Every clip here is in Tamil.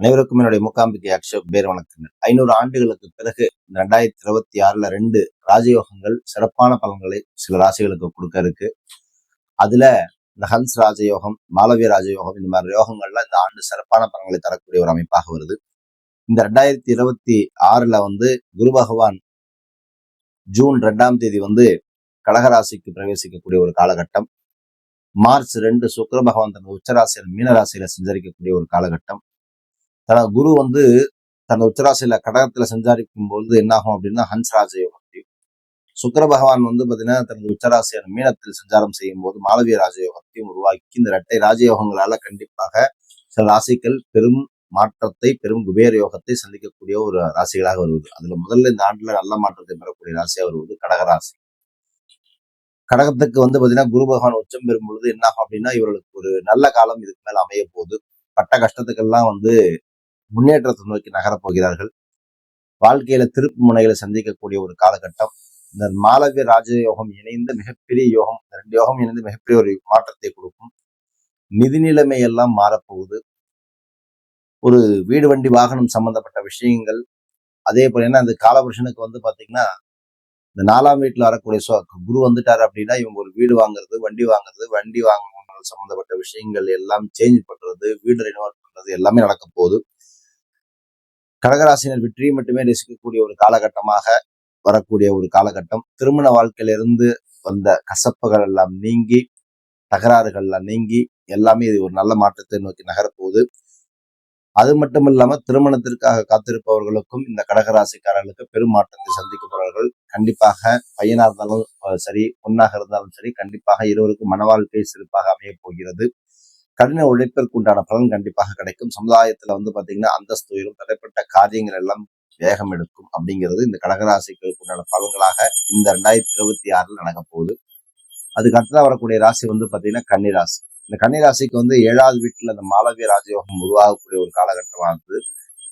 அனைவருக்கும் என்னுடைய முக்காம்பிக்கை அக்ஷப் பேர் வணக்கங்கள். ஐநூறு ஆண்டுகளுக்கு பிறகு இந்த ரெண்டாயிரத்தி இருபத்தி ஆறுல ரெண்டு ராஜயோகங்கள் சிறப்பான பலன்களை சில ராசிகளுக்கு கொடுக்க இருக்கு அதுல இந்த ஹன்ஸ் ராஜயோகம் மாலவிய ராஜயோகம் இந்த மாதிரி யோகங்கள்ல இந்த ஆண்டு சிறப்பான பலன்களை தரக்கூடிய ஒரு அமைப்பாக வருது. இந்த ரெண்டாயிரத்தி இருபத்தி ஆறுல வந்து குரு பகவான் ஜூன் ரெண்டாம் தேதி வந்து கடகராசிக்கு பிரவேசிக்கக்கூடிய ஒரு காலகட்டம். மார்ச் ரெண்டு சுக்கர பகவான் தனது உச்சராசியில் மீனராசியில சஞ்சரிக்கக்கூடிய ஒரு காலகட்டம். தன குரு வந்து தன் உச்சராசியில கடகத்துல சஞ்சாரிக்கும் பொழுது என்ன ஆகும் அப்படின்னா ஹன்ஸ் ராஜயோகத்தையும் சுக்கர பகவான் வந்து பாத்தீங்கன்னா தனது உச்சராசியான மீனத்தில் சஞ்சாரம் செய்யும் போது மாளவிய ராஜயோகத்தையும் உருவாக்கி இந்த இரட்டை ராஜயோகங்களால கண்டிப்பாக சில ராசிகள் பெரும் மாற்றத்தை பெரும் குபேர யோகத்தை சந்திக்கக்கூடிய ஒரு ராசிகளாக வருவது. அதுல முதல்ல இந்த ஆண்டுல நல்ல மாற்றத்தை பெறக்கூடிய ராசியாக வருவது கடகராசி கடகத்துக்கு வந்து பாத்தீங்கன்னா குரு பகவான் உச்சம் பெறும் பொழுது என்ன ஆகும் அப்படின்னா இவர்களுக்கு ஒரு நல்ல காலம் இதுக்கு மேல அமைய போகுது பட்ட கஷ்டத்துக்கெல்லாம் வந்து முன்னேற்றத்தை நோக்கி நகரப்போகிறார்கள். வாழ்க்கையில திருப்பு முனைகளை சந்திக்கக்கூடிய ஒரு காலகட்டம். இந்த மாலவிய ராஜயோகம் இணைந்து மிகப்பெரிய யோகம் ரெண்டு யோகம் இணைந்து மிகப்பெரிய ஒரு மாற்றத்தை கொடுக்கும். நிதி நிலைமை எல்லாம் மாறப்போகுது. ஒரு வீடு வண்டி வாகனம் சம்பந்தப்பட்ட விஷயங்கள் அதே போல ஏன்னா அந்த காலபுருஷனுக்கு வந்து பாத்தீங்கன்னா இந்த நாலாம் வீட்டில் வரக்கூடிய குரு வந்துட்டார் அப்படின்னா இவங்க ஒரு வீடு வாங்குறது வண்டி வாங்குறது வண்டி வாங்க சம்பந்தப்பட்ட விஷயங்கள் எல்லாம் சேஞ்ச் பண்ணுறது வீடு ரெனோவேட் பண்ணுறது எல்லாமே நடக்க போகுது கடகராசினர் வெற்றியை மட்டுமே ரசிக்கக்கூடிய ஒரு காலகட்டமாக வரக்கூடிய ஒரு காலகட்டம். திருமண வாழ்க்கையிலிருந்து வந்த கசப்புகள் எல்லாம் நீங்கி தகராறுகள் எல்லாம் நீங்கி எல்லாமே இது ஒரு நல்ல மாற்றத்தை நோக்கி நகரப்போகுது. அது மட்டும் இல்லாம திருமணத்திற்காக காத்திருப்பவர்களுக்கும் இந்த கடகராசிக்காரர்களுக்கு பெரும் மாற்றத்தை சந்திக்கப்படுவார்கள். கண்டிப்பாக பையனா இருந்தாலும் சரி பொண்ணாக இருந்தாலும் சரி கண்டிப்பாக இருவருக்கும் மன வாழ்க்கை சிறப்பாக அமையப் போகிறது. கடின உழைப்பிற்கு உண்டான பலன் கண்டிப்பாக கிடைக்கும். சமுதாயத்துல வந்து பாத்தீங்கன்னா அந்தஸ்து உயரும் தடைப்பட்ட காரியங்கள் எல்லாம் வேகம் எடுக்கும் அப்படிங்கிறது இந்த கடகராசிகளுக்கு உண்டான பலன்களாக இந்த ரெண்டாயிரத்தி இருபத்தி ஆறில் நடக்க போகுது. அதுக்கு அடுத்ததாக வரக்கூடிய ராசி வந்து பார்த்தீங்கன்னா கன்னிராசி. இந்த கன்னிராசிக்கு வந்து ஏழாவது வீட்டில் அந்த மாலவிய ராஜயோகம் உருவாகக்கூடிய ஒரு காலகட்டமானது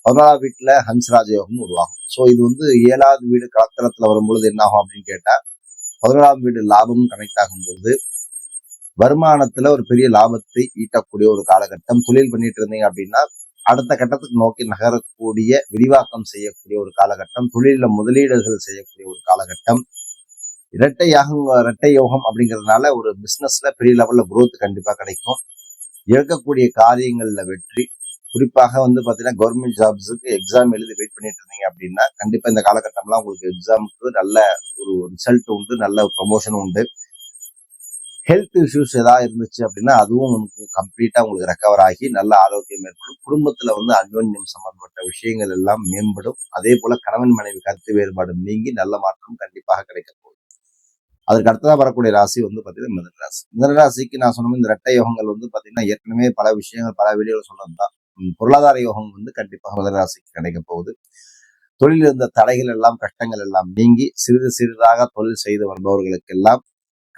பதினாலாவது வீட்டில் ஹன்ஸ் ராஜயோகம் உருவாகும். ஸோ இது வந்து ஏழாவது வீடு கலத்தரத்துல வரும்பொழுது என்ன ஆகும் அப்படின்னு கேட்டால் பதினோராம் வீடு லாபமும் கனெக்ட் ஆகும்போது வருமானத்துல ஒரு பெரிய லாபத்தை ஈட்டக்கூடிய ஒரு காலகட்டம் தொழில் பண்ணிட்டு இருந்தீங்க அப்படின்னா அடுத்த கட்டத்துக்கு நோக்கி நகரக்கூடிய விரிவாக்கம் செய்யக்கூடிய ஒரு காலகட்டம் தொழிலில் முதலீடுகள் செய்யக்கூடிய ஒரு காலகட்டம். இரட்டை யாகம் இரட்டை யோகம் அப்படிங்கிறதுனால ஒரு பிஸ்னஸ்ல பெரிய லெவல்ல குரோத் கண்டிப்பா கிடைக்கும். இழக்கக்கூடிய காரியங்கள்ல வெற்றி. குறிப்பாக வந்து பாத்தீங்கன்னா கவர்மெண்ட் ஜாப்ஸுக்கு எக்ஸாம் எழுதி வெயிட் பண்ணிட்டு இருந்தீங்க அப்படின்னா கண்டிப்பா இந்த காலகட்டம்லாம் உங்களுக்கு எக்ஸாமுக்கு நல்ல ஒரு ரிசல்ட் உண்டு நல்ல ப்ரொமோஷன் உண்டு. ஹெல்த் இஷ்யூஸ் ஏதாவது இருந்துச்சு அப்படின்னா அதுவும் உங்களுக்கு கம்ப்ளீட்டாக உங்களுக்கு ரெக்கவர் ஆகி நல்ல ஆரோக்கியம் ஏற்படும். குடும்பத்தில் வந்து அன்யோன்யம் சம்பந்தப்பட்ட விஷயங்கள் எல்லாம் மேம்படும். அதே போல் கணவன் மனைவி கருத்து வேறுபாடு நீங்கி நல்ல மாற்றம் கண்டிப்பாக கிடைக்க போகுது. அதுக்கு அடுத்ததாக வரக்கூடிய ராசி வந்து பார்த்தீங்கன்னா மிதன ராசி. மிதன ராசிக்கு நான் சொன்ன இந்த ரெட்டை யோகங்கள் வந்து பார்த்தீங்கன்னா ஏற்கனவே பல விஷயங்கள் பல வீடியோவில் சொன்னதுதான். பொருளாதார யோகம் வந்து கண்டிப்பாக மிதன ராசிக்கு கிடைக்க போகுது. தொழில் இருந்த தடைகள் எல்லாம் கஷ்டங்கள் எல்லாம் நீங்கி சிறிது சிறிதாக தொழில் செய்து வருபவர்களுக்கெல்லாம்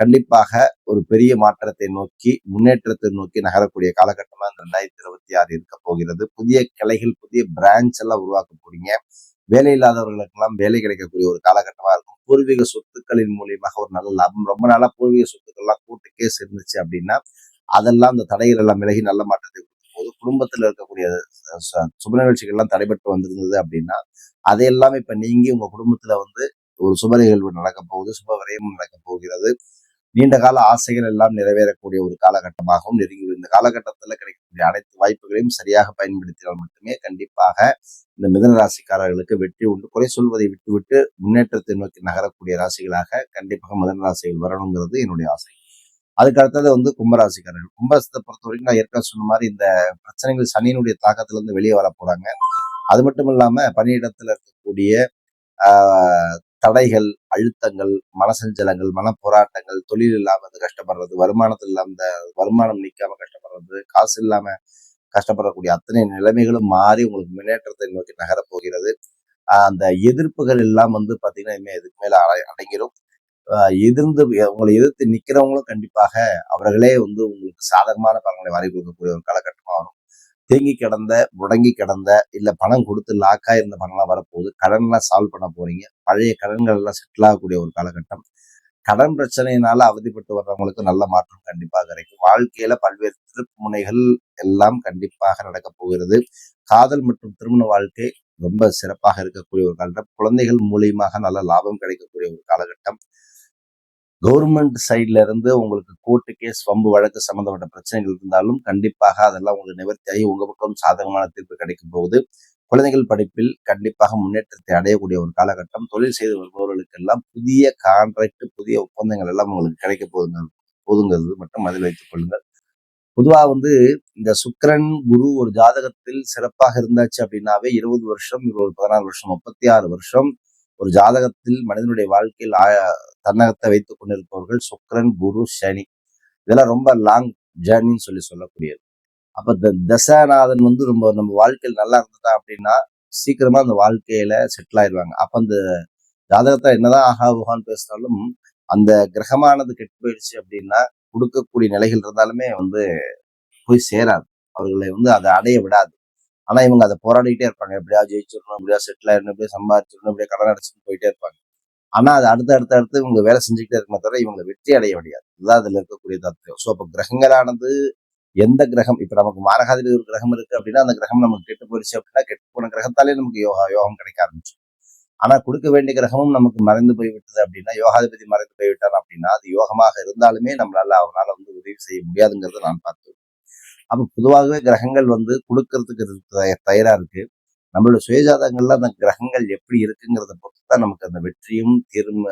கண்டிப்பாக ஒரு பெரிய மாற்றத்தை நோக்கி முன்னேற்றத்தை நோக்கி நகரக்கூடிய காலகட்டமாக இந்த ரெண்டாயிரத்தி இருபத்தி ஆறு இருக்க போகிறது. புதிய கிளைகள் புதிய பிரான்ச் எல்லாம் உருவாக்க போறீங்க. வேலை இல்லாதவர்களுக்கெல்லாம் வேலை கிடைக்கக்கூடிய ஒரு காலகட்டமாக இருக்கும். பூர்வீக சொத்துக்களின் மூலியமாக ஒரு நல்ல லாபம். ரொம்ப நாளாக பூர்வீக சொத்துக்கள்லாம் கூட்டு கேஸ் இருந்துச்சு அப்படின்னா அதெல்லாம் அந்த தடைகள் எல்லாம் விலகி நல்ல மாற்றத்தை கொடுக்கும் போது குடும்பத்தில் இருக்கக்கூடிய சுப நிகழ்ச்சிகள்லாம் தடைபட்டு வந்திருந்தது அப்படின்னா அதையெல்லாம் இப்போ நீங்கி உங்கள் குடும்பத்தில் வந்து ஒரு சுப நிகழ்வு நடக்க போகுது. சுப விரயமும் நடக்க போகிறது. நீண்ட கால ஆசைகள் எல்லாம் நிறைவேறக்கூடிய ஒரு காலகட்டமாகவும் நெருங்கி இந்த காலகட்டத்தில் கிடைக்கக்கூடிய அனைத்து வாய்ப்புகளையும் சரியாக பயன்படுத்தினால் மட்டுமே கண்டிப்பாக இந்த மிதன ராசிக்காரர்களுக்கு வெற்றி உண்டு. குறை சொல்வதை விட்டுவிட்டு முன்னேற்றத்தை நோக்கி நகரக்கூடிய ராசிகளாக கண்டிப்பாக மிதன ராசிகள் வரணுங்கிறது என்னுடைய ஆசை. அதுக்கு அடுத்தது வந்து கும்பராசிக்காரர்கள். கும்பராசத்தை பொறுத்த வரைக்கும் நான் ஏற்கனவே சொன்ன மாதிரி இந்த பிரச்சனைகள் சனியினுடைய தாக்கத்திலிருந்து வெளியே வர போறாங்க அது மட்டும் இல்லாம பணியிடத்தில் இருக்கக்கூடிய தடைகள் அழுத்தங்கள் மனசஞ்சலங்கள் மனப்போராட்டங்கள் தொழில் இல்லாம கஷ்டப்படுறது வருமானத்தில் இல்லாம இந்த வருமானம் நிற்காம கஷ்டப்படுறது காசு இல்லாம கஷ்டப்படக்கூடிய அத்தனை நிலைமைகளும் மாறி உங்களுக்கு முன்னேற்றத்தை நோக்கி நகரப்போகிறது அந்த எதிர்ப்புகள் எல்லாம் வந்து பார்த்தீங்கன்னா இனிமேல் இதுக்கு அடை அடங்கிடும் எதிர்ந்து உங்களை எதிர்த்து நிற்கிறவங்களும் கண்டிப்பாக அவர்களே வந்து உங்களுக்கு சாதகமான பலன்களை வரை கொடுக்கக்கூடிய ஒரு காலகட்டமாக வரும். தேங்கி கிடந்த முடங்கி கிடந்த இல்ல பணம் கொடுத்து லாக்கா இருந்த பணம்லாம் வரப்போகுது. கடன்லாம் சால்வ் பண்ண போறீங்க. பழைய கடன்கள் எல்லாம் செட்டில் ஆகக்கூடிய ஒரு காலகட்டம். கடன் பிரச்சனையினால அவதிப்பட்டு வர்றவங்களுக்கு நல்ல மாற்றம் கண்டிப்பாக கிடைக்கும். வாழ்க்கையில பல்வேறு திருப்பு முனைகள் எல்லாம் கண்டிப்பாக நடக்க போகிறது. காதல் மற்றும் திருமண வாழ்க்கை ரொம்ப சிறப்பாக இருக்கக்கூடிய ஒரு காலகட்டம். குழந்தைகள் மூலியமாக நல்ல லாபம் கிடைக்கக்கூடிய ஒரு காலகட்டம். கவர்மெண்ட் சைட்ல இருந்து உங்களுக்கு கோர்ட்டு கேஸ் வம்பு வழக்கு சம்பந்தப்பட்ட பிரச்சனைகள் இருந்தாலும் கண்டிப்பாக அதெல்லாம் உங்களுக்கு நிவர்த்தியாகி உங்க பக்கம் சாதகமான தீர்ப்பு கிடைக்கும் போது குழந்தைகள் படிப்பில் கண்டிப்பாக முன்னேற்றத்தை அடையக்கூடிய ஒரு காலகட்டம் தொழில் செய்து வருபவர்களுக்கு எல்லாம் புதிய கான்ட்ராக்ட் புதிய ஒப்பந்தங்கள் எல்லாம் உங்களுக்கு கிடைக்க போதுங்க போதுங்கிறது மட்டும் அதில் வைத்துக் கொள்ளுங்கள். பொதுவாக வந்து இந்த சுக்கரன் குரு ஒரு ஜாதகத்தில் சிறப்பாக இருந்தாச்சு அப்படின்னாவே இருபது வருஷம் இருபது பதினாறு வருஷம் முப்பத்தி ஆறு வருஷம் ஒரு ஜாதகத்தில் மனிதனுடைய வாழ்க்கையில் ஆ- தன்னகத்தை வைத்துக் கொண்டிருப்பவர்கள் சுக்கிரன் குரு சனி. இதெல்லாம் ரொம்ப லாங் ஜேர்னின்னு சொல்லி சொல்லக்கூடியது. அப்ப இந்த தசாநாதன் வந்து ரொம்ப நம்ம வாழ்க்கையில் நல்லா இருந்துட்டா அப்படின்னா சீக்கிரமா அந்த வாழ்க்கையில செட்டில் ஆயிடுவாங்க அப்ப அந்த ஜாதகத்தை என்னதான் ஆகா பேசினாலும் அந்த கிரகமானது கெட்டு போயிடுச்சு அப்படின்னா கொடுக்கக்கூடிய நிலைகள் இருந்தாலுமே வந்து போய் சேராது. அவர்களை வந்து அதை அடைய விடாது. ஆனா இவங்க அதை போராடிக்கிட்டே இருப்பாங்க. எப்படியா ஜெயிச்சிடணும் எப்படியா செட்டில் ஆயிடணும் எப்படியா சம்பாதிச்சிடணும் எப்படியா கடன் அடிச்சுட்டு போயிட்டே இருப்பாங்க. ஆனா அது அடுத்து அடுத்து அடுத்து இவங்க வேலை செஞ்சுக்கிட்டே இருக்குமே தவிர இவங்க வெற்றி அடைய முடியாது. இதுதான் அதுல இருக்கக்கூடிய தத்துவம். ஸோ அப்போ கிரகங்களானது எந்த கிரகம்? இப்ப நமக்கு மாரகாதிரி ஒரு கிரகம் இருக்கு அப்படின்னா அந்த கிரகம் நமக்கு கெட்டு போயிடுச்சு அப்படின்னா கெட்டு போன கிரகத்தாலே நமக்கு யோகா யோகம் கிடைக்க ஆரம்பிச்சு. ஆனா கொடுக்க வேண்டிய கிரகமும் நமக்கு மறைந்து போய் விட்டது அப்படின்னா யோகாதிபதி மறைந்து போய் விட்டார் அப்படின்னா அது யோகமாக இருந்தாலுமே நம்மளால அவனால வந்து உதவி செய்ய முடியாதுங்கிறத நான் பார்த்தேன் அப்போ பொதுவாகவே கிரகங்கள் வந்து கொடுக்கறதுக்கு தயாராக இருக்குது தயாரா இருக்கு. நம்மளோட சுயஜாதகங்கள்ல அந்த கிரகங்கள் எப்படி இருக்குங்கிறத தான் நமக்கு அந்த வெற்றியும் தீர்ம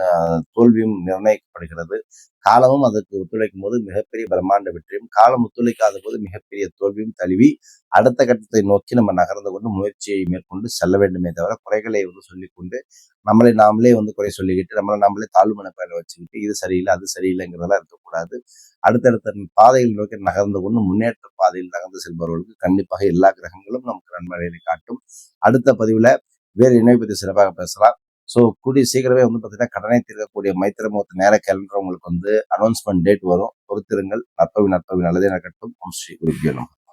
தோல்வியும் நிர்ணயிக்கப்படுகிறது. காலமும் அதற்கு ஒத்துழைக்கும் போது மிகப்பெரிய பிரம்மாண்ட வெற்றியும் காலம் ஒத்துழைக்காத போது மிகப்பெரிய தோல்வியும் தழுவி அடுத்த கட்டத்தை நோக்கி நம்ம நகர்ந்து கொண்டு முயற்சியை மேற்கொண்டு செல்ல வேண்டுமே தவிர குறைகளை வந்து சொல்லிக்கொண்டு நம்மளை நாமளே வந்து குறை சொல்லிக்கிட்டு நம்மளை நாமளே தாழ்வு மனப்பயில வச்சுக்கிட்டு இது சரியில்லை அது சரியில்லைங்கிறதெல்லாம் இருக்கக்கூடாது. அடுத்தடுத்த பாதையில் நோக்கி நகர்ந்து கொண்டு முன்னேற்ற பாதையில் நகர்ந்து செல்பவர்களுக்கு கண்டிப்பாக எல்லா கிரகங்களும் நமக்கு நன்மழையை காட்டும். அடுத்த பதிவில் வேறு இணை பற்றி சிறப்பாக பேசலாம். ஸோ கூடிய சீக்கிரமே வந்து பார்த்தீங்கன்னா கடனை தீர்க்கக்கூடிய மைத்திரமுகத்து நேர கேலண்டர் உங்களுக்கு வந்து அனௌன்ஸ்மெண்ட் டேட் வரும். பொறுத்திருங்கள். நற்பவி நற்பவி நல்லதே நடக்கட்டும். ஸ்ரீ குருபியோ